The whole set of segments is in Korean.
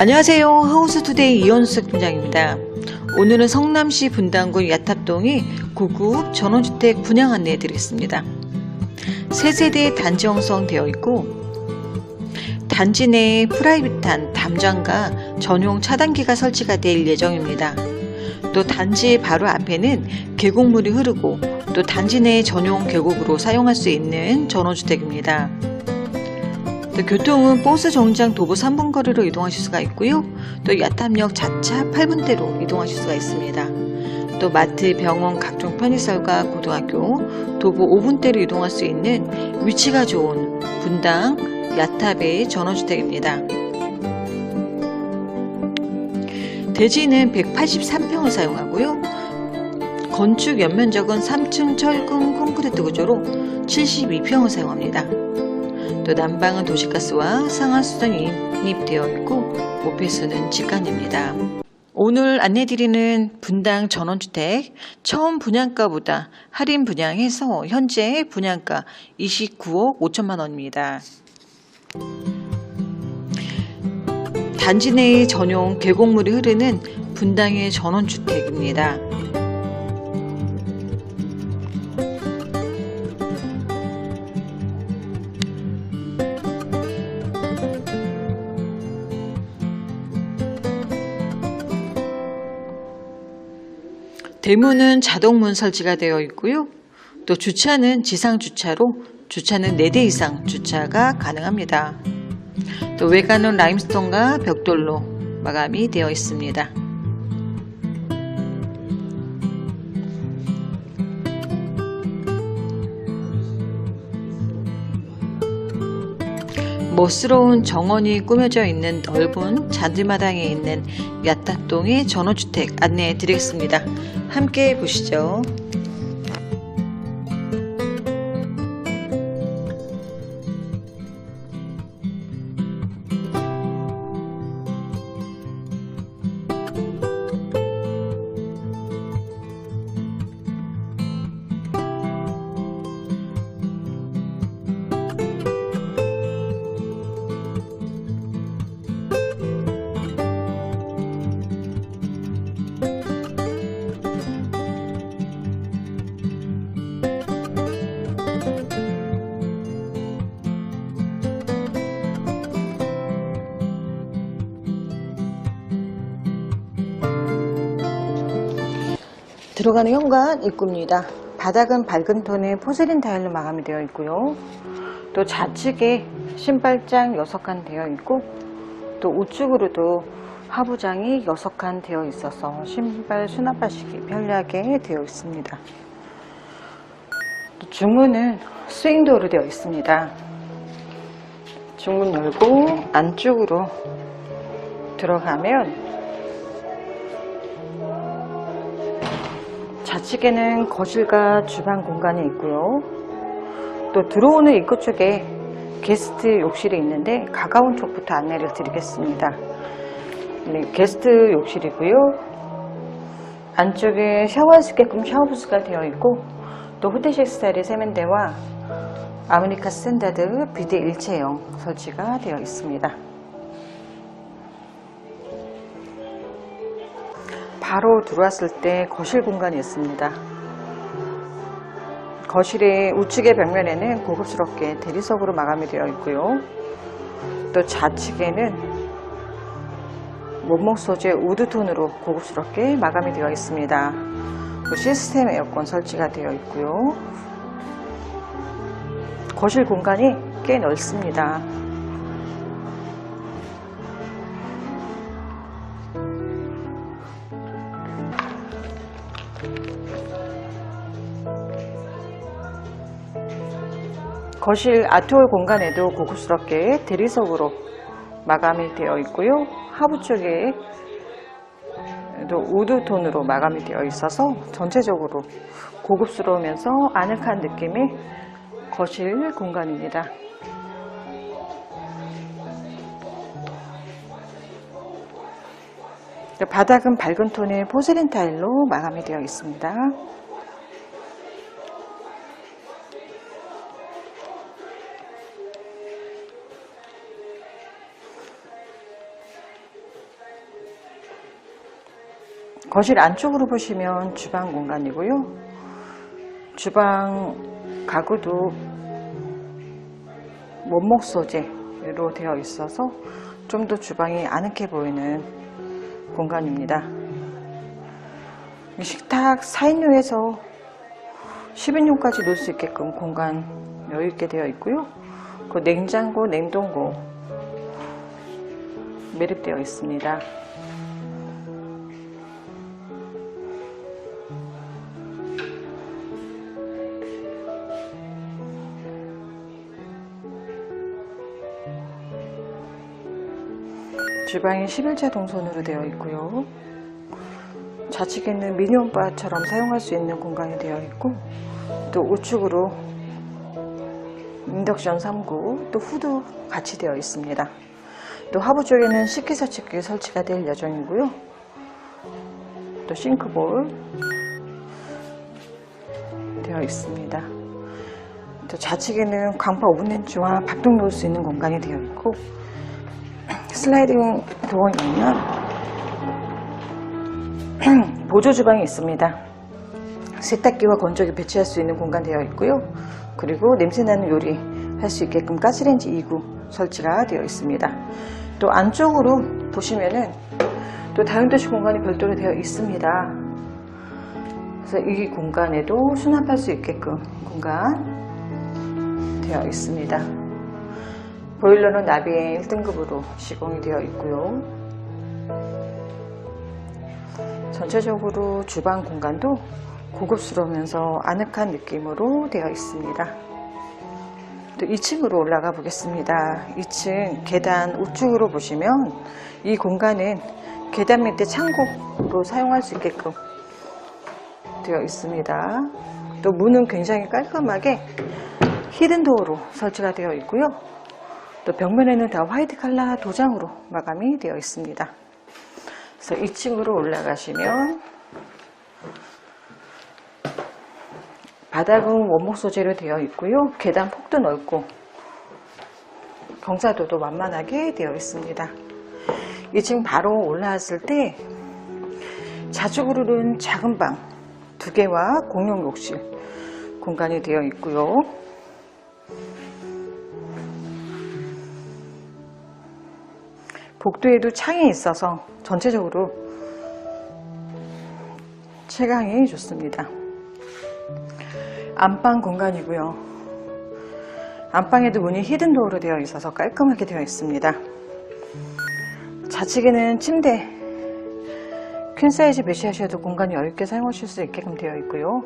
안녕하세요. 하우스투데이 이현숙 팀장입니다. 오늘은 성남시 분당구 야탑동의 고급 전원주택 분양 안내해 드리겠습니다. 세세대 단지 형성 되어 있고 단지 내에 프라이빗한 담장과 전용 차단기가 설치가 될 예정입니다. 또 단지 바로 앞에는 계곡물이 흐르고 또 단지 내 전용 계곡으로 사용할 수 있는 전원주택입니다. 또 교통은 버스 정류장 도보 3분 거리로 이동하실 수가 있고요. 또 야탐역 자차 8분대로 이동하실 수가 있습니다. 또 마트, 병원, 각종 편의시설과 고등학교, 도보 5분대로 이동할 수 있는 위치가 좋은 분당 야탑의 전원주택입니다. 대지는 183평을 사용하고요. 건축 연면적은 3층 철근 콘크리트 구조로 72평을 사용합니다. 또 난방은 도시가스와 상하수전이 인입되어 있고 오피스는 직관입니다. 오늘 안내드리는 분당 전원주택 처음 분양가보다 할인 분양해서 현재 분양가 29억 5천만 원입니다. 단지 내의 전용 계곡물이 흐르는 분당의 전원주택입니다. 대문은 자동문 설치가 되어 있고요. 또 주차는 지상 주차로 주차는 4대 이상 주차가 가능합니다. 또 외관은 라임스톤과 벽돌로 마감이 되어 있습니다. 멋스러운 정원이 꾸며져 있는 넓은 잔디마당에 있는 야타동의 전원주택 안내해 드리겠습니다. 함께 보시죠. 들어가는 현관 입구입니다. 바닥은 밝은 톤의 포세린 타일로 마감이 되어 있고요. 또 좌측에 신발장 6칸 되어 있고 또 우측으로도 하부장이 6칸 되어 있어서 신발 수납하시기 편리하게 되어 있습니다. 또 중문은 스윙도어로 되어 있습니다. 중문 열고 안쪽으로 들어가면 좌측에는 거실과 주방 공간이 있고요. 또 들어오는 입구 쪽에 게스트 욕실이 있는데 가까운 쪽부터 안내를 드리겠습니다. 네, 게스트 욕실이고요. 안쪽에 샤워할 수 있게끔 샤워부스가 되어 있고 또 호텔식 스타일의 세면대와 아메리카 스탠다드 비데 일체형 설치가 되어 있습니다. 바로 들어왔을 때 거실 공간이 있습니다. 거실의 우측의 벽면에는 고급스럽게 대리석으로 마감이 되어 있고요. 또 좌측에는 원목 소재 우드톤으로 고급스럽게 마감이 되어 있습니다. 또 시스템 에어컨 설치가 되어 있고요. 거실 공간이 꽤 넓습니다. 거실 아트홀 공간에도 고급스럽게 대리석으로 마감이 되어 있고요. 하부 쪽에 도 우드톤으로 마감이 되어 있어서 전체적으로 고급스러우면서 아늑한 느낌의 거실 공간입니다. 바닥은 밝은 톤의 포세린 타일로 마감이 되어 있습니다. 거실 안쪽으로 보시면 주방 공간이고요. 주방 가구도 원목 소재로 되어 있어서 좀 더 주방이 아늑해 보이는 공간입니다. 이 식탁 4인용에서 10인용까지 놓을 수 있게끔 공간 여유 있게 되어 있고요. 그 냉장고, 냉동고 매립되어 있습니다. 주방이 11자 동선으로 되어 있고요. 좌측에는 미니홈바처럼 사용할 수 있는 공간이 되어 있고 또 우측으로 인덕션 3구 또 후드 같이 되어 있습니다. 또 하부 쪽에는 식기세척기 설치가 될 예정이고요. 또 싱크볼 되어 있습니다. 또 좌측에는 광파 오븐렌즈와 밥통 놓을 수 있는 공간이 되어 있고 슬라이딩 도어에 있는 보조 주방이 있습니다. 세탁기와 건조기 배치할 수 있는 공간 되어 있고요. 그리고 냄새나는 요리 할 수 있게끔 가스레인지 2구 설치가 되어 있습니다. 또 안쪽으로 보시면은 또 다용도실 공간이 별도로 되어 있습니다. 그래서 이 공간에도 수납할 수 있게끔 공간 되어 있습니다. 보일러는 나비의 1등급으로 시공이 되어 있고요. 전체적으로 주방 공간도 고급스러우면서 아늑한 느낌으로 되어 있습니다. 또 2층으로 올라가 보겠습니다. 2층 계단 우측으로 보시면 이 공간은 계단 밑에 창고로 사용할 수 있게끔 되어 있습니다. 또 문은 굉장히 깔끔하게 히든도어로 설치가 되어 있고요. 또 벽면에는 다 화이트 칼라 도장으로 마감이 되어 있습니다. 그래서 2층으로 올라가시면 바닥은 원목 소재로 되어 있고요. 계단 폭도 넓고 경사도도 완만하게 되어 있습니다. 2층 바로 올라왔을 때 부르는 작은 방두 개와 공용 욕실 공간이 되어 있고요. 복도에도 창이 있어서 전체적으로 채광이 좋습니다. 안방 공간이고요. 안방에도 문이 히든도어로 되어 있어서 깔끔하게 되어 있습니다. 좌측에는 침대 퀸 사이즈 배치하셔도 공간이 여유있게 사용하실 수 있게끔 되어 있고요.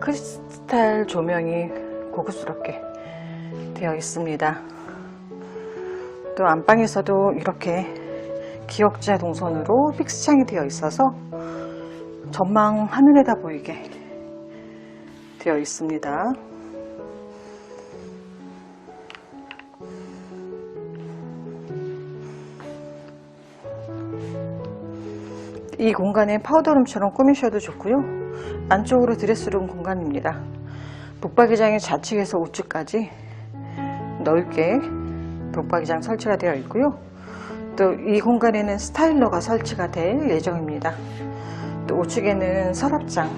크리스탈 조명이 고급스럽게 되어 있습니다. 또 안방에서도 이렇게 기역자 동선으로 픽스창이 되어 있어서 전망 하늘에다 보이게 되어 있습니다. 이 공간에 파우더룸처럼 꾸미셔도 좋고요. 안쪽으로 드레스룸 공간입니다. 북박이장이 좌측에서 우측까지 넓게 북박이장 설치가 되어 있고요. 또 이 공간에는 스타일러가 설치가 될 예정입니다. 또 우측에는 서랍장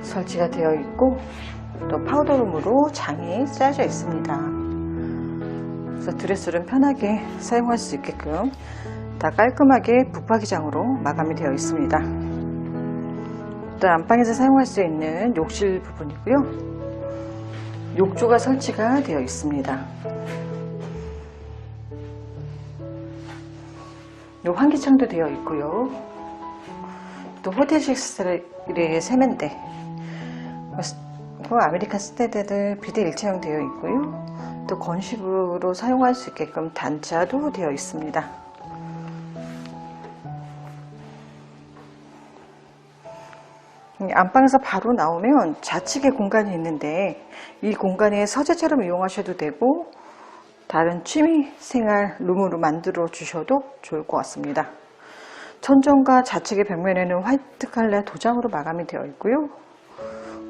설치가 되어 있고 또 파우더룸으로 장이 짜져 있습니다. 그래서 드레스룸 편하게 사용할 수 있게끔 다 깔끔하게 북박이장으로 마감이 되어 있습니다. 또 안방에서 사용할 수 있는 욕실 부분이고요. 욕조가 설치가 되어 있습니다. 환기창도 되어 있고요. 또 호텔식 스타일의 세면대, 그 아메리칸 스테드들 비대 일체형 되어 있고요. 또 건식으로 사용할 수 있게끔 단차도 되어 있습니다. 안방에서 바로 나오면 좌측에 공간이 있는데 이 공간에 서재처럼 이용하셔도 되고 다른 취미 생활 룸으로 만들어 주셔도 좋을 것 같습니다. 천정과 좌측의 벽면에는 화이트 칼라 도장으로 마감이 되어 있고요.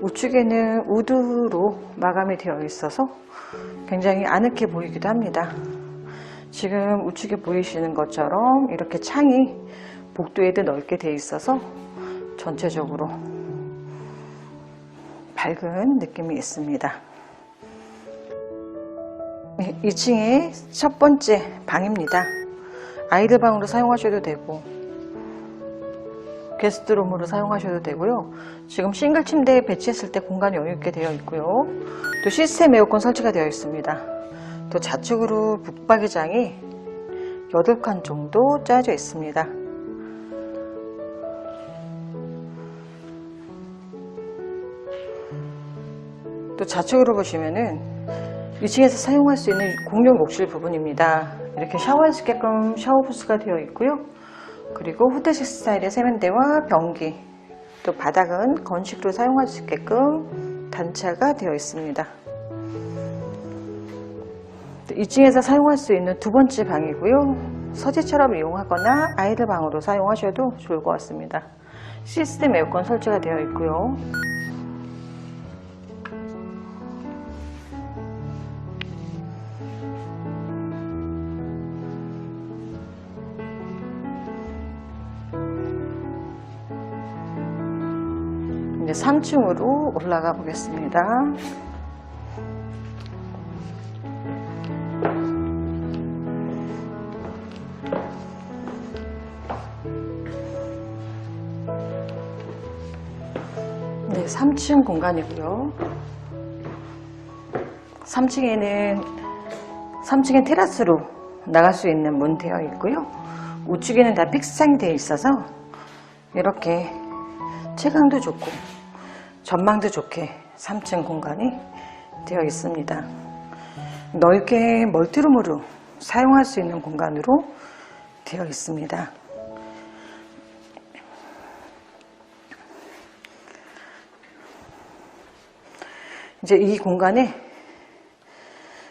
우측에는 우드로 마감이 되어 있어서 굉장히 아늑해 보이기도 합니다. 지금 우측에 보이시는 것처럼 이렇게 창이 복도에도 넓게 되어 있어서 전체적으로 밝은 느낌이 있습니다. 2층의 첫 번째 방입니다. 아이들 방으로 사용하셔도 되고 게스트룸으로 사용하셔도 되고요. 지금 싱글 침대에 배치했을 때 공간이 여유 있게 되어 있고요. 또 시스템 에어컨 설치가 되어 있습니다. 또 좌측으로 북박이장이 8칸 정도 짜여져 있습니다. 또 좌측으로 보시면은 2층에서 사용할 수 있는 공용 욕실 부분입니다. 이렇게 샤워할 수 있게끔 샤워 부스가 되어 있고요. 그리고 호텔식 스타일의 세면대와 변기, 또 바닥은 건식으로 사용할 수 있게끔 단차가 되어 있습니다. 2층에서 사용할 수 있는 두 번째 방이고요. 서재처럼 이용하거나 아이들 방으로 사용하셔도 좋을 것 같습니다. 시스템 에어컨 설치가 되어 있고요. 3층으로 올라가 보겠습니다. 네, 3층 공간이고요. 3층에는 3층에 테라스로 나갈 수 있는 문 되어 있고요. 우측에는 다 픽스창이 되어 있어서 이렇게 채광도 좋고 전망도 좋게 3층 공간이 되어 있습니다. 넓게 멀티룸으로 사용할 수 있는 공간으로 되어 있습니다. 이제 이 공간에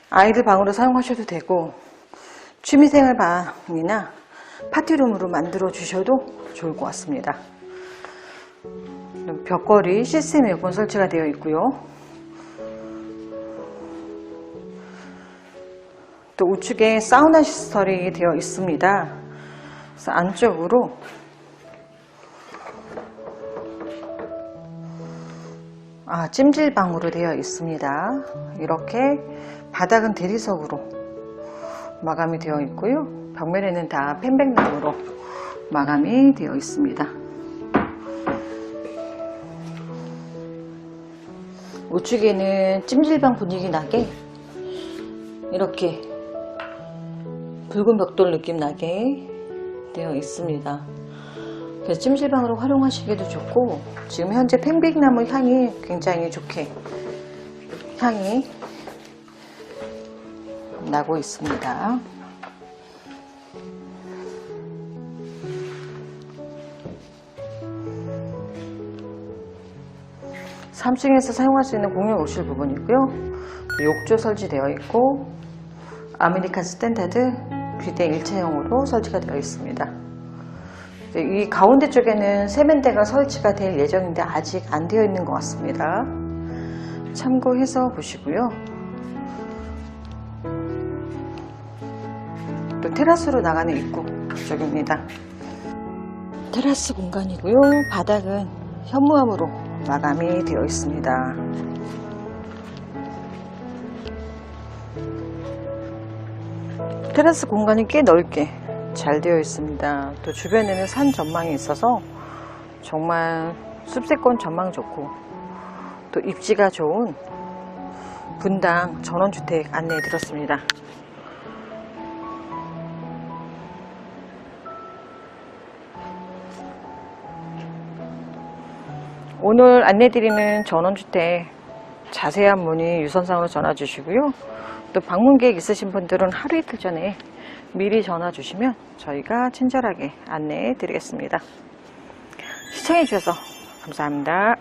아이들 방으로 사용하셔도 되고 취미생활 방이나 파티룸으로 만들어 주셔도 좋을 것 같습니다. 벽걸이 시스템 에어컨 설치가 되어 있고요. 또 우측에 사우나 시설이 되어 있습니다. 그래서 안쪽으로 아, 찜질방으로 되어 있습니다. 이렇게 바닥은 대리석으로 마감이 되어 있고요. 벽면에는 다 펜백나무로 마감이 되어 있습니다. 우측에는 찜질방 분위기 나게 이렇게 붉은 벽돌 느낌 나게 되어 있습니다. 그래서 찜질방으로 활용하시기도 좋고 지금 현재 팽백나무 향이 굉장히 좋게 향이 나고 있습니다. 3층에서 사용할 수 있는 공용 욕실 부분이고요. 욕조 설치되어 있고 아메리칸 스탠다드 비대 일체형으로 설치가 되어 있습니다. 이 가운데 쪽에는 세면대가 설치가 될 예정인데 아직 안 되어 있는 것 같습니다. 참고해서 보시고요. 또 테라스로 나가는 입구 쪽입니다. 테라스 공간이고요. 바닥은 현무암으로 마감이 되어 있습니다. 테라스 공간이 꽤 넓게 잘 되어 있습니다. 또 주변에는 산 전망이 있어서 정말 숲세권 전망 좋고 또 입지가 좋은 분당 전원주택 안내해 드렸습니다. 오늘 안내드리는 전원주택 자세한 문의 유선상으로 전화 주시고요. 또 방문 계획 있으신 분들은 하루 이틀 전에 미리 전화 주시면 저희가 친절하게 안내해 드리겠습니다. 시청해 주셔서 감사합니다.